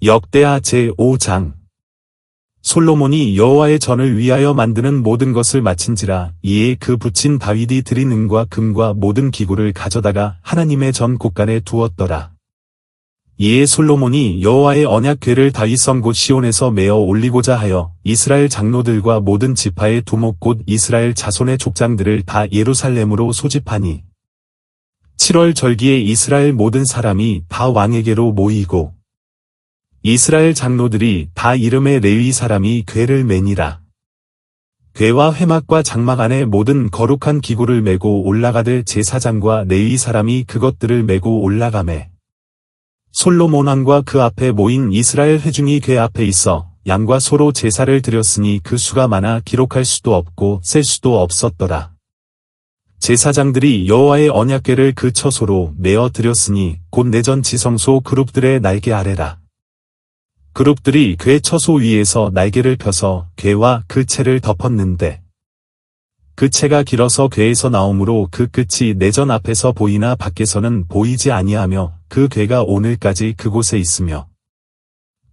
역대하 제5장 솔로몬이 여호와의 전을 위하여 만드는 모든 것을 마친지라 이에 그 붙인 다윗이 드린 은과 금과 모든 기구를 가져다가 하나님의 전 곳간에 두었더라. 이에 솔로몬이 여호와의 언약궤를 다윗성 곳 시온에서 메어 올리고자 하여 이스라엘 장로들과 모든 지파의 두목 곧 이스라엘 자손의 족장들을 다 예루살렘으로 소집하니 7월 절기에 이스라엘 모든 사람이 다 왕에게로 모이고 이스라엘 장로들이 다 이름의 레위 사람이 궤를 매니라. 궤와 회막과 장막 안에 모든 거룩한 기구를 메고 올라가되 제사장과 레위 사람이 그것들을 메고 올라가매. 솔로몬 왕과 그 앞에 모인 이스라엘 회중이 궤 앞에 있어 양과 소로 제사를 드렸으니 그 수가 많아 기록할 수도 없고 셀 수도 없었더라. 제사장들이 여호와의 언약궤를 그 처소로 메어 드렸으니 곧 내전 지성소 그룹들의 날개 아래라. 그룹들이 궤 처소 위에서 날개를 펴서 궤와 그 채를 덮었는데 그 채가 길어서 궤에서 나오므로 그 끝이 내전 앞에서 보이나 밖에서는 보이지 아니하며 그 궤가 오늘까지 그곳에 있으며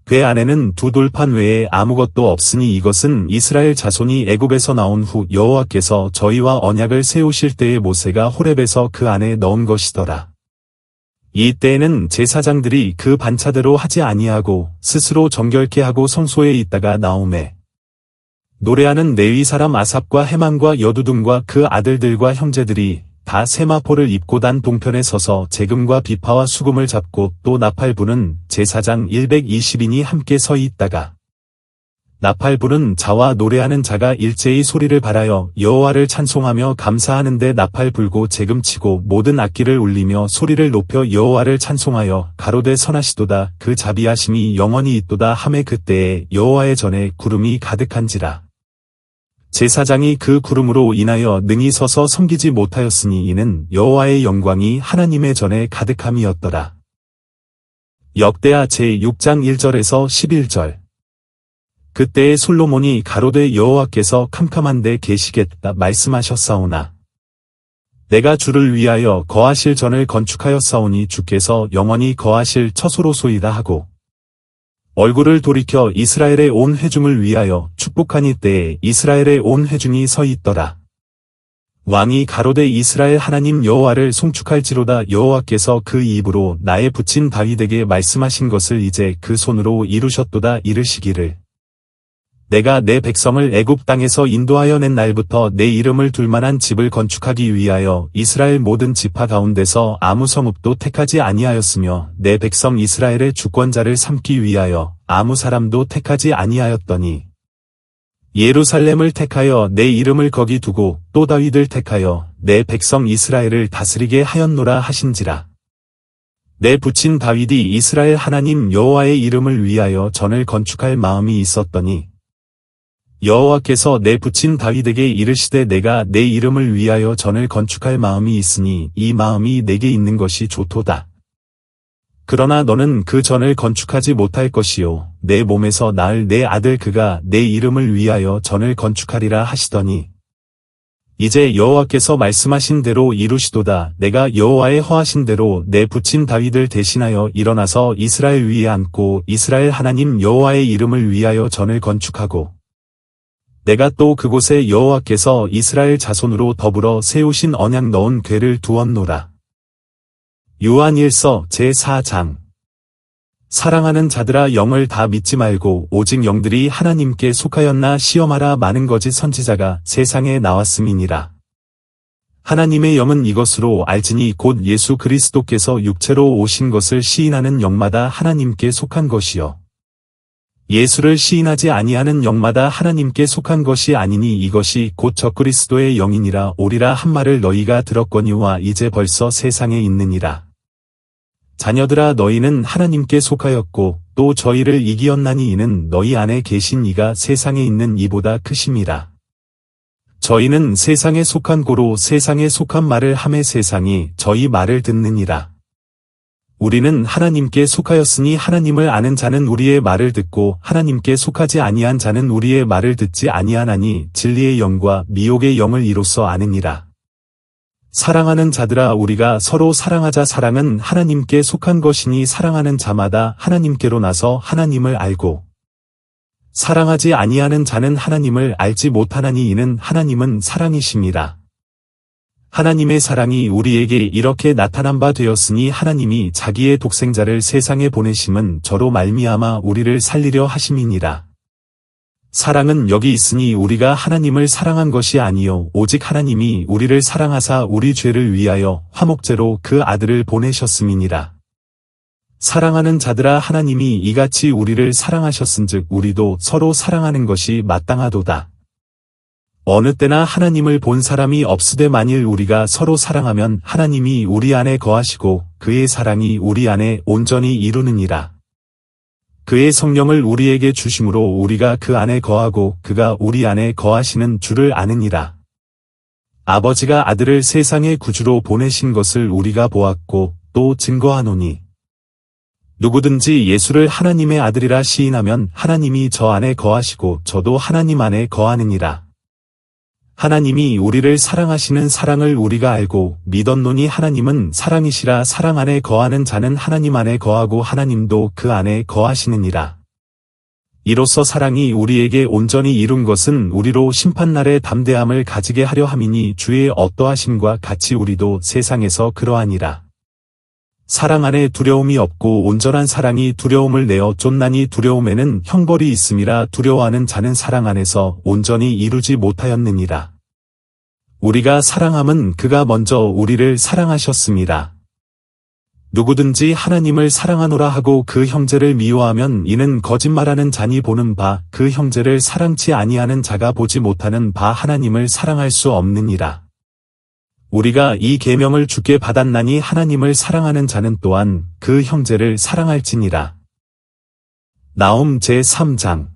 궤 안에는 두 돌판 외에 아무것도 없으니 이것은 이스라엘 자손이 애굽에서 나온 후 여호와께서 저희와 언약을 세우실 때에 모세가 호렙에서 그 안에 넣은 것이더라. 이때에는 제사장들이 그 반차대로 하지 아니하고 스스로 정결케 하고 성소에 있다가 나오매. 노래하는 네위 사람 아삽과 해만과 여두둔과 그 아들들과 형제들이 다 세마포를 입고 단 동편에 서서 재금과 비파와 수금을 잡고 또 나팔부는 제사장 120인이 함께 서 있다가 나팔부는 자와 노래하는 자가 일제히 소리를 발하여 여호와를 찬송하며 감사하는데 나팔 불고 재금치고 모든 악기를 울리며 소리를 높여 여호와를 찬송하여 가로되 선하시도다. 그 자비하심이 영원히 있도다 함에 그때에 여호와의 전에 구름이 가득한지라. 제사장이 그 구름으로 인하여 능히 서서 섬기지 못하였으니 이는 여호와의 영광이 하나님의 전에 가득함이었더라. 역대하 제6장 1절에서 11절 그때에 솔로몬이 가로되 여호와께서 캄캄한데 계시겠다 말씀하셨사오나 내가 주를 위하여 거하실 전을 건축하였사오니 주께서 영원히 거하실 처소로소이다 하고 얼굴을 돌이켜 이스라엘의 온 회중을 위하여 축복하니 때에 이스라엘의 온 회중이 서 있더라. 왕이 가로되 이스라엘 하나님 여호와를 송축할지로다 여호와께서 그 입으로 나의 붙인 다윗에게 말씀하신 것을 이제 그 손으로 이루셨도다 이르시기를 내가 내 백성을 애굽 땅에서 인도하여 낸 날부터 내 이름을 둘 만한 집을 건축하기 위하여 이스라엘 모든 지파 가운데서 아무 성읍도 택하지 아니하였으며 내 백성 이스라엘의 주권자를 삼기 위하여 아무 사람도 택하지 아니하였더니 예루살렘을 택하여 내 이름을 거기 두고 또 다윗을 택하여 내 백성 이스라엘을 다스리게 하였노라 하신지라. 내 부친 다윗이 이스라엘 하나님 여호와의 이름을 위하여 전을 건축할 마음이 있었더니 여호와께서 내 부친 다윗에게 이르시되 내가 내 이름을 위하여 전을 건축할 마음이 있으니 이 마음이 내게 있는 것이 좋도다. 그러나 너는 그 전을 건축하지 못할 것이요 내 몸에서 낳을 내 아들 그가 내 이름을 위하여 전을 건축하리라 하시더니 이제 여호와께서 말씀하신 대로 이루시도다 내가 여호와의 허하신 대로 내 부친 다윗을 대신하여 일어나서 이스라엘 위에 앉고 이스라엘 하나님 여호와의 이름을 위하여 전을 건축하고 내가 또 그곳에 여호와께서 이스라엘 자손으로 더불어 세우신 언약 넣은 궤를 두었노라. 요한일서 제4장 사랑하는 자들아 영을 다 믿지 말고 오직 영들이 하나님께 속하였나 시험하라 많은 거짓 선지자가 세상에 나왔음이니라. 하나님의 영은 이것으로 알지니 곧 예수 그리스도께서 육체로 오신 것을 시인하는 영마다 하나님께 속한 것이요. 예수를 시인하지 아니하는 영마다 하나님께 속한 것이 아니니 이것이 곧 적그리스도의 영이니라 오리라 한 말을 너희가 들었거니와 이제 벌써 세상에 있느니라. 자녀들아 너희는 하나님께 속하였고 또 저희를 이기었나니 이는 너희 안에 계신 이가 세상에 있는 이보다 크심이라. 저희는 세상에 속한 고로 세상에 속한 말을 함에 세상이 저희 말을 듣느니라. 우리는 하나님께 속하였으니 하나님을 아는 자는 우리의 말을 듣고 하나님께 속하지 아니한 자는 우리의 말을 듣지 아니하나니 진리의 영과 미혹의 영을 이로써 아느니라. 사랑하는 자들아 우리가 서로 사랑하자 사랑은 하나님께 속한 것이니 사랑하는 자마다 하나님께로 나서 하나님을 알고 사랑하지 아니하는 자는 하나님을 알지 못하나니 이는 하나님은 사랑이심이라. 하나님의 사랑이 우리에게 이렇게 나타난 바 되었으니 하나님이 자기의 독생자를 세상에 보내심은 저로 말미암아 우리를 살리려 하심이니라. 사랑은 여기 있으니 우리가 하나님을 사랑한 것이 아니요 오직 하나님이 우리를 사랑하사 우리 죄를 위하여 화목제로 그 아들을 보내셨음이니라. 사랑하는 자들아 하나님이 이같이 우리를 사랑하셨은즉 우리도 서로 사랑하는 것이 마땅하도다. 어느 때나 하나님을 본 사람이 없으되 만일 우리가 서로 사랑하면 하나님이 우리 안에 거하시고 그의 사랑이 우리 안에 온전히 이루느니라. 그의 성령을 우리에게 주심으로 우리가 그 안에 거하고 그가 우리 안에 거하시는 줄을 아느니라. 아버지가 아들을 세상의 구주로 보내신 것을 우리가 보았고 또 증거하노니. 누구든지 예수를 하나님의 아들이라 시인하면 하나님이 저 안에 거하시고 저도 하나님 안에 거하느니라. 하나님이 우리를 사랑하시는 사랑을 우리가 알고 믿었노니 하나님은 사랑이시라 사랑 안에 거하는 자는 하나님 안에 거하고 하나님도 그 안에 거하시느니라. 이로써 사랑이 우리에게 온전히 이룬 것은 우리로 심판날의 담대함을 가지게 하려 함이니 주의 어떠하심과 같이 우리도 세상에서 그러하니라. 사랑 안에 두려움이 없고 온전한 사랑이 두려움을 내어 쫓나니 두려움에는 형벌이 있음이라 두려워하는 자는 사랑 안에서 온전히 이루지 못하였느니라. 우리가 사랑함은 그가 먼저 우리를 사랑하셨습니다. 누구든지 하나님을 사랑하노라 하고 그 형제를 미워하면 이는 거짓말하는 자니 보는 바 그 형제를 사랑치 아니하는 자가 보지 못하는 바 하나님을 사랑할 수 없느니라. 우리가 이 계명을 주께 받았나니 하나님을 사랑하는 자는 또한 그 형제를 사랑할지니라. 나옴 제3장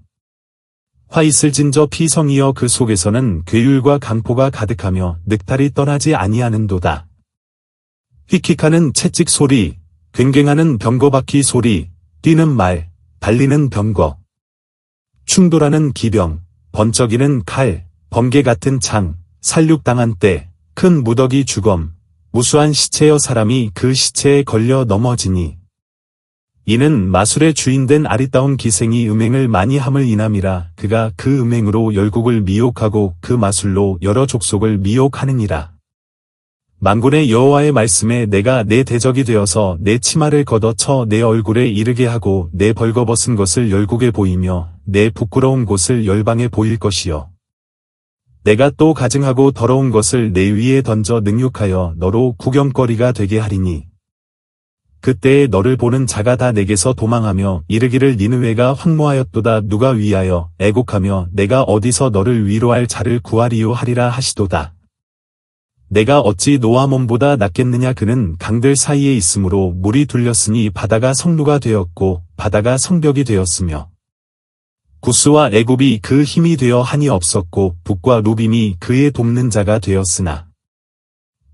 화 있을 진저 피성이여 그 속에서는 괴율과 강포가 가득하며 늑탈이 떠나지 아니하는도다. 휙휙하는 채찍 소리, 굉갱하는 병거바퀴 소리, 뛰는 말, 달리는 병거. 충돌하는 기병, 번쩍이는 칼, 번개 같은 창, 살육당한 때, 큰 무더기 주검, 무수한 시체여 사람이 그 시체에 걸려 넘어지니. 이는 마술의 주인된 아리따운 기생이 음행을 많이 함을 인함이라 그가 그 음행으로 열국을 미혹하고 그 마술로 여러 족속을 미혹하느니라. 만군의 여호와의 말씀에 내가 내 대적이 되어서 내 치마를 걷어쳐 내 얼굴에 이르게 하고 내 벌거벗은 것을 열국에 보이며 내 부끄러운 곳을 열방에 보일 것이요. 내가 또 가증하고 더러운 것을 내 위에 던져 능욕하여 너로 구경거리가 되게 하리니. 그때에 너를 보는 자가 다 내게서 도망하며 이르기를 니느웨가 황무하였도다 누가 위하여 애곡하며 내가 어디서 너를 위로할 자를 구하리요 하리라 하시도다. 내가 어찌 노아몬보다 낫겠느냐 그는 강들 사이에 있으므로 물이 둘렸으니 바다가 성루가 되었고 바다가 성벽이 되었으며 구스와 애굽이 그 힘이 되어 한이 없었고 북과 루빔이 그의 돕는 자가 되었으나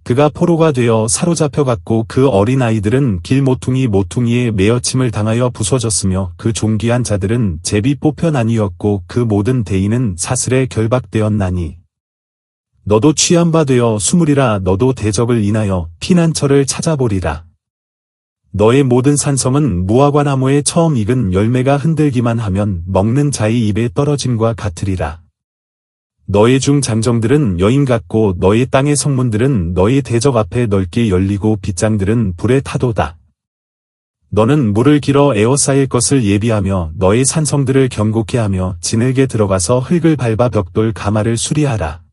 그가 포로가 되어 사로잡혀갔고 그 어린아이들은 길 모퉁이 모퉁이에 매어침을 당하여 부서졌으며 그 존귀한 자들은 제비 뽑혀 나뉘었고 그 모든 대인은 사슬에 결박되었나니 너도 취한 바 되어 수물이라 너도 대적을 인하여 피난처를 찾아보리라. 너의 모든 산성은 무화과 나무에 처음 익은 열매가 흔들기만 하면 먹는 자의 입에 떨어짐과 같으리라. 너의 중 장정들은 여인 같고 너의 땅의 성문들은 너의 대적 앞에 넓게 열리고 빗장들은 불에 타도다. 너는 물을 길어 에워싸일 것을 예비하며 너의 산성들을 경고케 하며 진흙에 들어가서 흙을 밟아 벽돌 가마를 수리하라.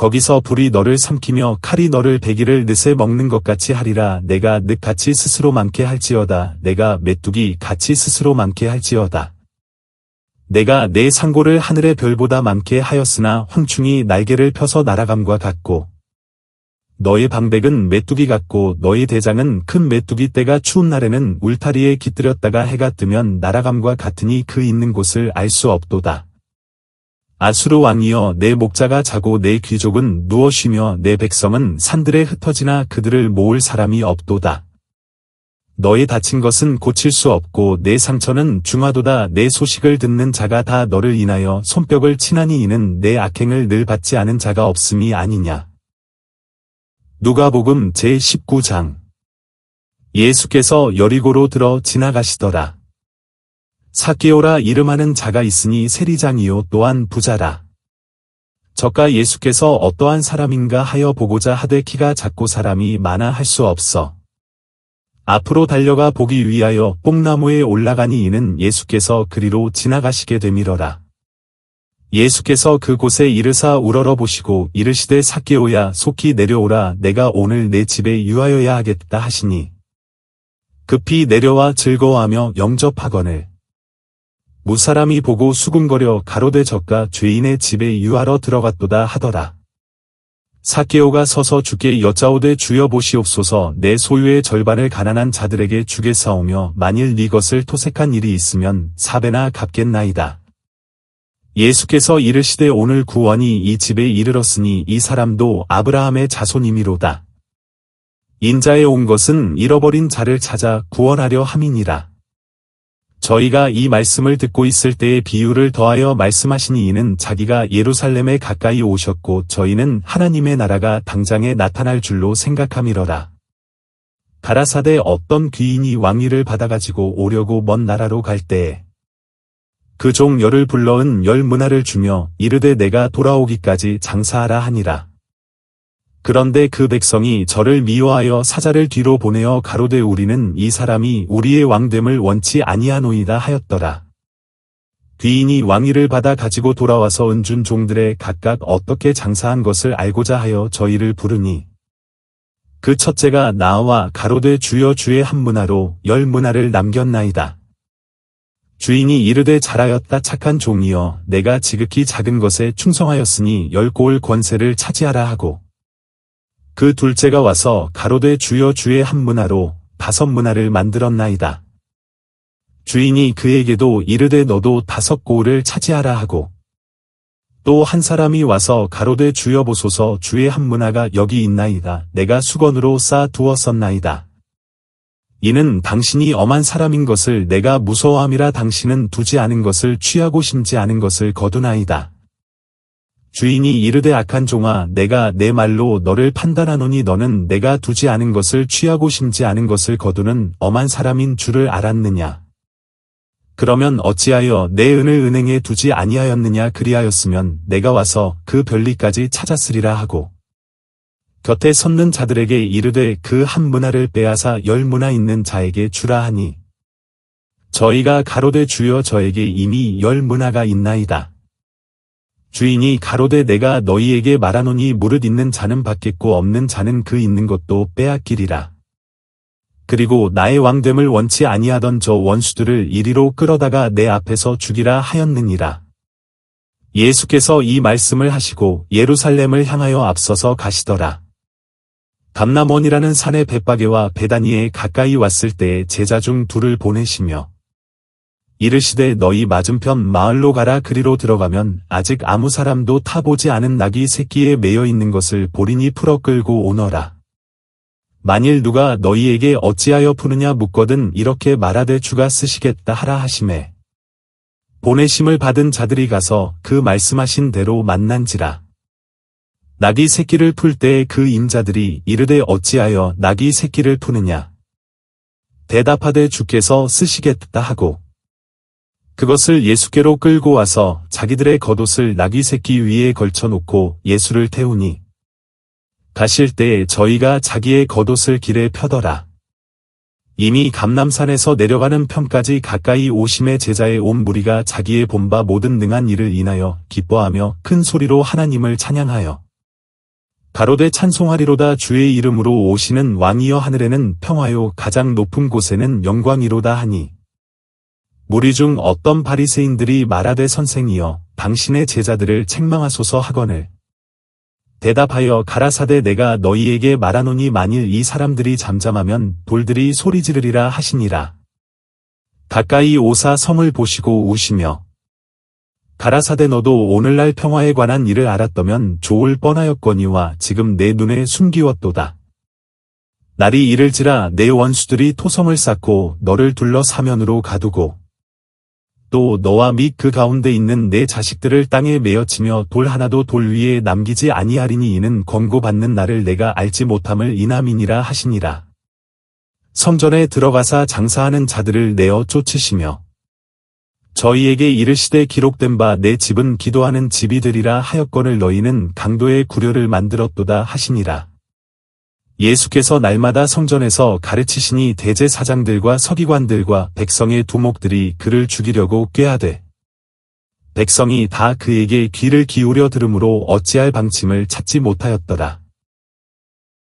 거기서 불이 너를 삼키며 칼이 너를 배기를 늦에 먹는 것 같이 하리라 내가 늑같이 스스로 많게 할지어다 내가 메뚜기 같이 스스로 많게 할지어다. 내가 내 상고를 하늘의 별보다 많게 하였으나 황충이 날개를 펴서 날아감과 같고 너의 방백은 메뚜기 같고 너의 대장은 큰 메뚜기 떼가 추운 날에는 울타리에 깃들였다가 해가 뜨면 날아감과 같으니 그 있는 곳을 알 수 없도다. 아수르 왕이여 내 목자가 자고 내 귀족은 누워 쉬며 내 백성은 산들에 흩어지나 그들을 모을 사람이 없도다. 너의 다친 것은 고칠 수 없고 내 상처는 중하도다 내 소식을 듣는 자가 다 너를 인하여 손뼉을 치나니 이는 내 악행을 늘 받지 않은 자가 없음이 아니냐. 누가복음 제19장 예수께서 여리고로 들어 지나가시더라. 사케오라 이름하는 자가 있으니 세리장이요 또한 부자라. 저가 예수께서 어떠한 사람인가 하여 보고자 하되 키가 작고 사람이 많아 할 수 없어. 앞으로 달려가 보기 위하여 뽕나무에 올라가니 이는 예수께서 그리로 지나가시게 되밀어라. 예수께서 그곳에 이르사 우러러 보시고 이르시되 사케오야 속히 내려오라 내가 오늘 내 집에 유하여야 하겠다 하시니 급히 내려와 즐거워하며 영접하거늘 무사람이 보고 수군거려 가로되 저가 죄인의 집에 유하러 들어갔도다 하더라. 사케오가 서서 주께 여짜오되 주여 보시옵소서 내 소유의 절반을 가난한 자들에게 주겠사오며 만일 네 것을 토색한 일이 있으면 사배나 갚겠나이다. 예수께서 이르시되 오늘 구원이 이 집에 이르렀으니 이 사람도 아브라함의 자손이미로다. 인자에 온 것은 잃어버린 자를 찾아 구원하려 함이니라. 저희가 이 말씀을 듣고 있을 때의 비유를 더하여 말씀하시니 이는 자기가 예루살렘에 가까이 오셨고 저희는 하나님의 나라가 당장에 나타날 줄로 생각함이러라. 가라사대 어떤 귀인이 왕위를 받아가지고 오려고 먼 나라로 갈 때에 그 종 열을 불러은 열 문화를 주며 이르되 내가 돌아오기까지 장사하라 하니라. 그런데 그 백성이 저를 미워하여 사자를 뒤로 보내어 가로되 우리는 이 사람이 우리의 왕됨을 원치 아니하노이다 하였더라. 귀인이 왕위를 받아 가지고 돌아와서 은준 종들의 각각 어떻게 장사한 것을 알고자 하여 저희를 부르니 그 첫째가 나와 가로되 주여 주의 한 문화로 열 문화를 남겼나이다. 주인이 이르되 잘하였다 착한 종이여 내가 지극히 작은 것에 충성하였으니 열 고을 권세를 차지하라 하고 그 둘째가 와서 가로되 주여 주의 한 문화로 다섯 문화를 만들었나이다. 주인이 그에게도 이르되 너도 다섯 고을을 차지하라 하고 또 한 사람이 와서 가로되 주여 보소서 주의 한 문화가 여기 있나이다. 내가 수건으로 쌓아 두었었나이다. 이는 당신이 엄한 사람인 것을 내가 무서워함이라 당신은 두지 않은 것을 취하고 심지 않은 것을 거두나이다. 주인이 이르되 악한 종아 내가 내 말로 너를 판단하노니 너는 내가 두지 않은 것을 취하고 심지 않은 것을 거두는 엄한 사람인 줄을 알았느냐. 그러면 어찌하여 내 은을 은행에 두지 아니하였느냐 그리하였으면 내가 와서 그 별리까지 찾았으리라 하고 곁에 섰는 자들에게 이르되 그 한 문화를 빼앗아 열 문화 있는 자에게 주라 하니 저희가 가로되 주여 저에게 이미 열 문화가 있나이다. 주인이 가로되 내가 너희에게 말하노니 무릇 있는 자는 받겠고 없는 자는 그 있는 것도 빼앗기리라. 그리고 나의 왕됨을 원치 아니하던 저 원수들을 이리로 끌어다가 내 앞에서 죽이라 하였느니라. 예수께서 이 말씀을 하시고 예루살렘을 향하여 앞서서 가시더라. 감나몬이라는 산의 벳바게와 베다니에 가까이 왔을 때에 제자 중 둘을 보내시며 이르시되 너희 맞은편 마을로 가라 그리로 들어가면 아직 아무 사람도 타보지 않은 낙이 새끼에 매여 있는 것을 보리니 풀어 끌고 오너라. 만일 누가 너희에게 어찌하여 푸느냐 묻거든 이렇게 말하되 주가 쓰시겠다 하라 하심에 보내심을 받은 자들이 가서 그 말씀하신 대로 만난지라. 낙이 새끼를 풀 때에 그 임자들이 이르되 어찌하여 낙이 새끼를 푸느냐. 대답하되 주께서 쓰시겠다 하고 그것을 예수께로 끌고 와서 자기들의 겉옷을 나귀 새끼 위에 걸쳐놓고 예수를 태우니 가실 때에 저희가 자기의 겉옷을 길에 펴더라. 이미 감남산에서 내려가는 편까지 가까이 오심의 제자의 온 무리가 자기의 본바 모든 능한 일을 인하여 기뻐하며 큰 소리로 하나님을 찬양하여 가로되 찬송하리로다 주의 이름으로 오시는 왕이여 하늘에는 평화요 가장 높은 곳에는 영광이로다 하니 무리 중 어떤 바리새인들이 말하되 선생이여 당신의 제자들을 책망하소서 하거늘 대답하여 가라사대 내가 너희에게 말하노니 만일 이 사람들이 잠잠하면 돌들이 소리 지르리라 하시니라. 가까이 오사 성을 보시고 우시며 가라사대 너도 오늘날 평화에 관한 일을 알았더면 좋을 뻔하였거니와 지금 내 눈에 숨기웠도다. 날이 이를지라 내 원수들이 토성을 쌓고 너를 둘러 사면으로 가두고 또 너와 및 그 가운데 있는 내 자식들을 땅에 메어치며 돌 하나도 돌 위에 남기지 아니하리니 이는 권고받는 나를 내가 알지 못함을 이남이니라 하시니라. 성전에 들어가사 장사하는 자들을 내어 쫓으시며 저희에게 이르시되 기록된 바 내 집은 기도하는 집이 되리라 하였거늘 너희는 강도의 구려를 만들었도다 하시니라. 예수께서 날마다 성전에서 가르치시니 대제사장들과 서기관들과 백성의 두목들이 그를 죽이려고 꾀하되 백성이 다 그에게 귀를 기울여 들으므로 어찌할 방침을 찾지 못하였더라.